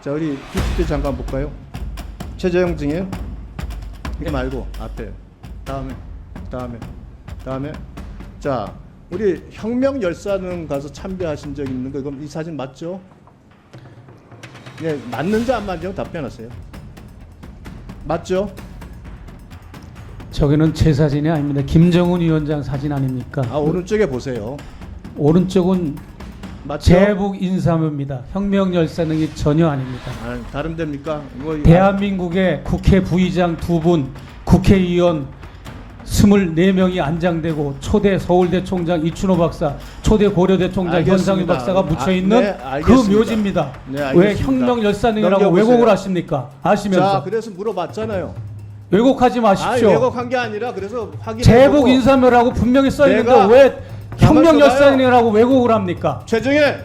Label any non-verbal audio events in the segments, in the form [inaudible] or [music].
자 우리 PPT 잠깐 볼까요? 최재형 증인 이게 말고 앞에 다음에 다음에 다음에 자 우리 혁명 열사는 가서 참배하신 적 있는 거 그럼 이 사진 맞죠? 네 맞는지 안 맞는지 답변하세요. 맞죠? 저기는 제 사진이 아닙니다. 김정은 위원장 사진 아닙니까? 아 오른쪽에 보세요. 오른쪽은 맞죠? 제복 인사묘입니다. 혁명 열사 등이 전혀 아닙니다. 아, 다른 데입니까? 이거 대한민국의 국회 부의장 두 분, 국회의원 24명이 안장되고 초대 서울대 총장 이춘호 박사, 초대 고려대 총장 알겠습니다. 현상유 박사가 묻혀 아, 있는 네, 그. 묘지입니다. 네, 왜. 혁명 열사능이라고 넘겨보세요. 왜곡을 하십니까? 아시면서 자 그래서 물어봤잖아요. 왜곡하지 마십시오. 왜곡한 게 아니라 그래서 확인. 제복 인사묘라고 분명히 써 있는데 왜 혁명. 열사능이라고 왜곡을 합니까? 내가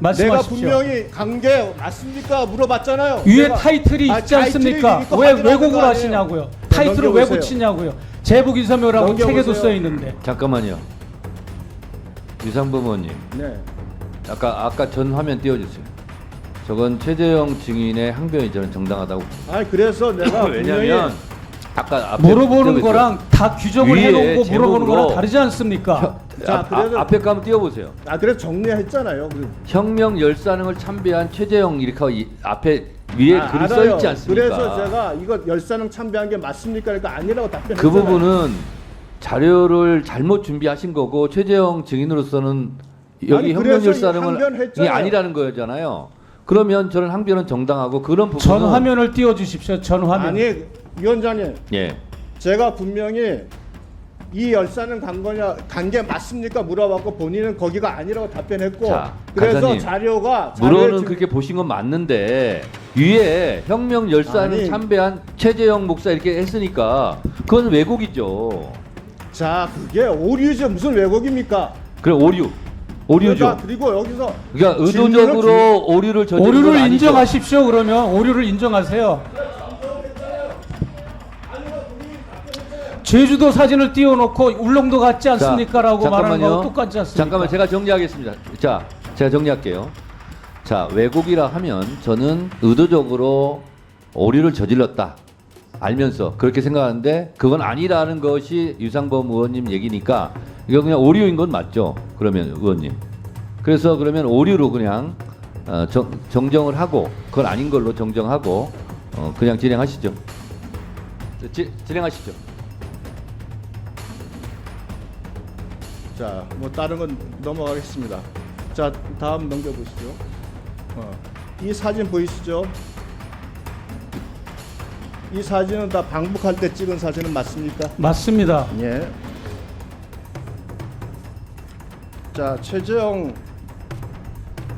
말씀하십시오. 분명히 관계 맞습니까 물어봤잖아요. 위에 내가- 타이틀이 아, 있지 않습니까? 타이틀이 있고 왜 확인하는 왜곡을 아니에요. 하시냐고요? 네, 타이틀을 왜 넘겨보세요. 붙이냐고요? 제복 인사묘라고 넘겨보세요. 책에도 써 있는데. 잠깐만요. 유상범 의원님, 네. 아까 아까 전 화면 띄워주세요. 저건 최재형 증인의 항변이 저는 정당하다고. 아니 그래서 내가 [laughs] 왜냐하면 아까 앞에 물어보는 거랑 다 규정을 위에 해놓고 물어보는 제목으로 거랑 다르지 않습니까? 자, 앞, 그래도- 아, 앞에 거 한번 띄워보세요. 아 그래서 정리했잖아요. 그- 혁명 열사능을 참배한 최재형 이렇게 하고 이, 앞에 위에 아, 글이 써 알아요. 있지 않습니까? 그래서 제가 이거 열사능 참배한 게 맞습니까? 그러니까 아니라고 답변했잖아요. 그 부분은 자료를 잘못 준비하신 거고 최재형 증인으로서는 여기 아니, 혁명 그래서 열사능은 아니라는 거잖아요. 그러면 저는 항변은 정당하고 그런 부분은 전 화면을 띄워 주십시오. 전 화면. 아니 위원장님 예. 제가 분명히 이 열사는 간 거냐 간 게 맞습니까 물어봤고 본인은 거기가 아니라고 답변했고 자, 그래서 간사님, 자료가 물어는 지금- 그렇게 보신 건 맞는데 위에 혁명 열사는 아니. 참배한 최재형 목사 이렇게 했으니까 그건 왜곡이죠. 자 그게 오류죠 무슨 왜곡입니까? 그래 오류. 오류죠. 그러니까 그리고 여기서 그러니까 의도적으로 오류를 저지른 건 오류를 아니죠. 인정하십시오. 그러면 오류를 인정하세요. 제주도 사진을 띄워놓고 울릉도 같지 않습니까라고 자, 말하는. 거 똑같지 않습니까? 잠깐만 제가 정리하겠습니다. 자, 제가 정리할게요. 자, 왜곡이라 하면 저는 의도적으로 오류를 저질렀다. 알면서 그렇게 생각하는데 그건 아니라는 것이 유상범 의원님 얘기니까 이거 그냥 오류인 건 맞죠? 그러면 의원님. 그래서 그러면 오류로 그냥 어, 정, 정정을 하고 그건 아닌 걸로 정정하고 어, 그냥 진행하시죠. 지, 진행하시죠. 자, 뭐 다른 건 넘어가겠습니다. 자, 다음 넘겨보시죠. 어, 이 사진 보이시죠? 이 사진은 다 방북할 때 찍은 사진은 맞습니까? 맞습니다. 예. 자, 최재형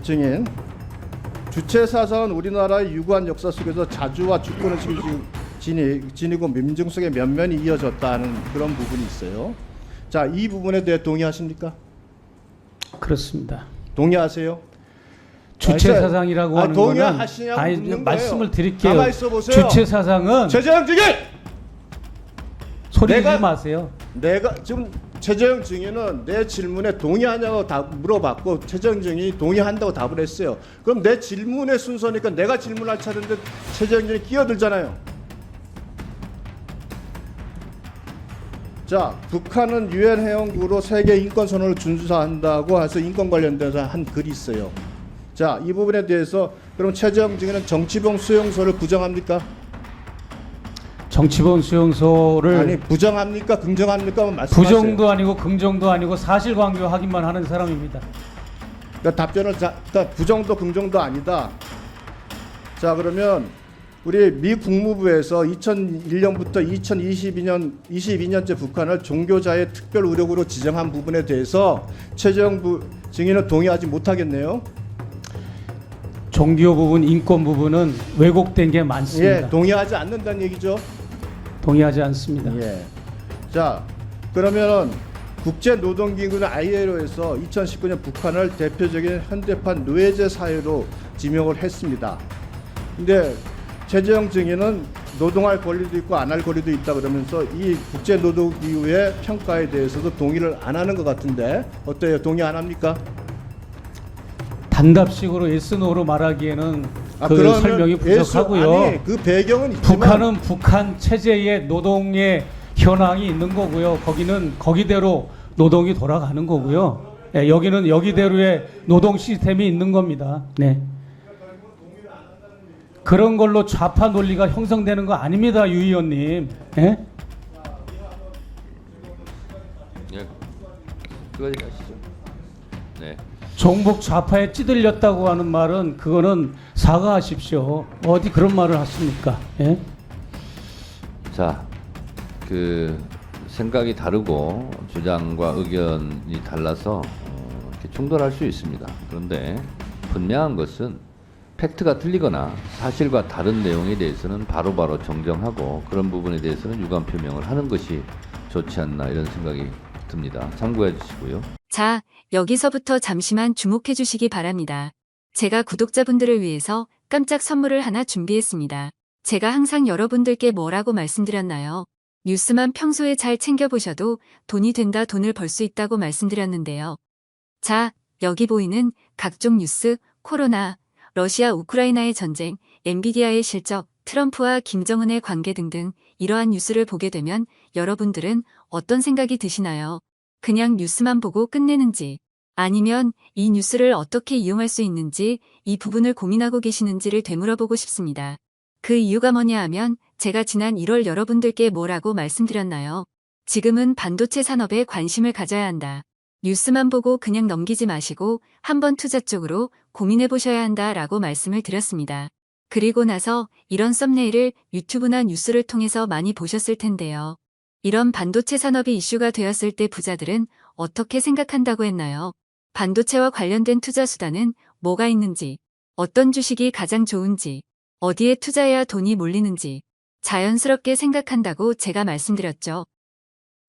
증인 주체 사상은 우리나라의 유구한 역사 속에서 자주와 주권의식을 지니, 지니고 민중 속에 면면이 이어졌다는 그런 부분이 있어요. 자, 이 부분에 대해 동의하십니까? 그렇습니다. 동의하세요? 주체 아니, 사상이라고 아, 하는 거는 동의하시냐고 아니 묻는 말씀을 거예요. 드릴게요. 가만히 있어 보세요. 주체 사상은 최재형 증인! 소리 내가- 지지 마세요. 내가 지금 최재형 증인은 내 질문에 동의하냐고 다 물어봤고 최재형 증인이 동의한다고 답을 했어요. 그럼 내 질문의 순서니까 내가 질문할 차례인데 최재형 증인이 끼어들잖아요. 자, 북한은 유엔 회원국으로 세계 인권 선언을 준수한다고 해서 인권 관련돼서 한 글이 있어요. 자, 이 부분에 대해서 그럼 최재형 증인은 정치범 수용소를 부정합니까? 정치범 수용소를 아니 부정합니까? 긍정합니까? 말씀하세요. 부정도 아니고 긍정도 아니고 사실관계 확인만 하는 사람입니다. 그러니까 답변을 자, 그러니까 부정도 긍정도 아니다. 자 그러면 우리 미 국무부에서 2001년부터 2022년 22년째 북한을 종교자의 특별 의료구로 지정한 부분에 대해서 최재형 부 증인은 동의하지 못하겠네요. 종교 부분, 인권 부분은 왜곡된 게 많습니다. 예, 동의하지 않는다는 얘기죠. 동의하지 않습니다. 예. 자, 그러면은 국제 노동기구는 ILO에서 2019년 북한을 대표적인 현대판 노예제 사회로 지명을 했습니다. 근데 최재형 증인은 노동할 권리도 있고 안 할 권리도 있다 그러면서 이 국제 노동기구의 평가에 대해서도 동의를 안 하는 것 같은데 어때요? 동의 안 합니까? 단답식으로 예스노로 말하기에는 아, 그 그러면 설명이 부족하고요. 아니, 그 배경은 있지만 북한은 북한 체제의 노동의 현황이 있는 거고요. 거기는 거기대로 노동이 돌아가는 거고요. 예, 여기는 여기대로의 노동 시스템이 있는 겁니다. 네. 그런 걸로 좌파 논리가 형성되는 거 아닙니다, 유 의원님. 예? 예. 그거까지 가시죠. 네. 종북 좌파에 찌들렸다고 하는 말은 그거는 사과하십시오. 어디 그런 말을 하십니까? 예? 자, 그 생각이 다르고 주장과 의견이 달라서 어, 이렇게 충돌할 수 있습니다. 그런데 분명한 것은 팩트가 틀리거나 사실과 다른 내용에 대해서는 바로바로 정정하고 그런 부분에 대해서는 유감 표명을 하는 것이 좋지 않나 이런 생각이 듭니다. 참고해 주시고요. 자, 여기서부터 잠시만 주목해 주시기 바랍니다. 제가 구독자분들을 위해서 깜짝 선물을 하나 준비했습니다. 제가 항상 여러분들께 뭐라고 말씀드렸나요? 뉴스만 평소에 잘 챙겨보셔도 돈이 된다 돈을 벌 수 있다고 말씀드렸는데요. 자, 여기 보이는 각종 뉴스, 코로나, 러시아 우크라이나의 전쟁, 엔비디아의 실적, 트럼프와 김정은의 관계 등등 이러한 뉴스를 보게 되면 여러분들은 어떤 생각이 드시나요? 그냥 뉴스만 보고 끝내는지 아니면 이 뉴스를 어떻게 이용할 수 있는지 이 부분을 고민하고 계시는지를 되물어보고 싶습니다. 그 이유가 뭐냐 하면 제가 지난 1월 여러분들께 뭐라고 말씀드렸나요? 지금은 반도체 산업에 관심을 가져야 한다. 뉴스만 보고 그냥 넘기지 마시고 한번 투자 쪽으로 고민해 보셔야 한다 라고 말씀을 드렸습니다. 그리고 나서 이런 썸네일을 유튜브나 뉴스를 통해서 많이 보셨을 텐데요. 이런 반도체 산업이 이슈가 되었을 때 부자들은 어떻게 생각한다고 했나요? 반도체와 관련된 투자 수단은 뭐가 있는지, 어떤 주식이 가장 좋은지, 어디에 투자해야 돈이 몰리는지 자연스럽게 생각한다고 제가 말씀드렸죠.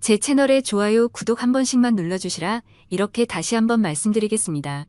제 채널에 좋아요, 구독 한 번씩만 눌러주시라 이렇게 다시 한번 말씀드리겠습니다.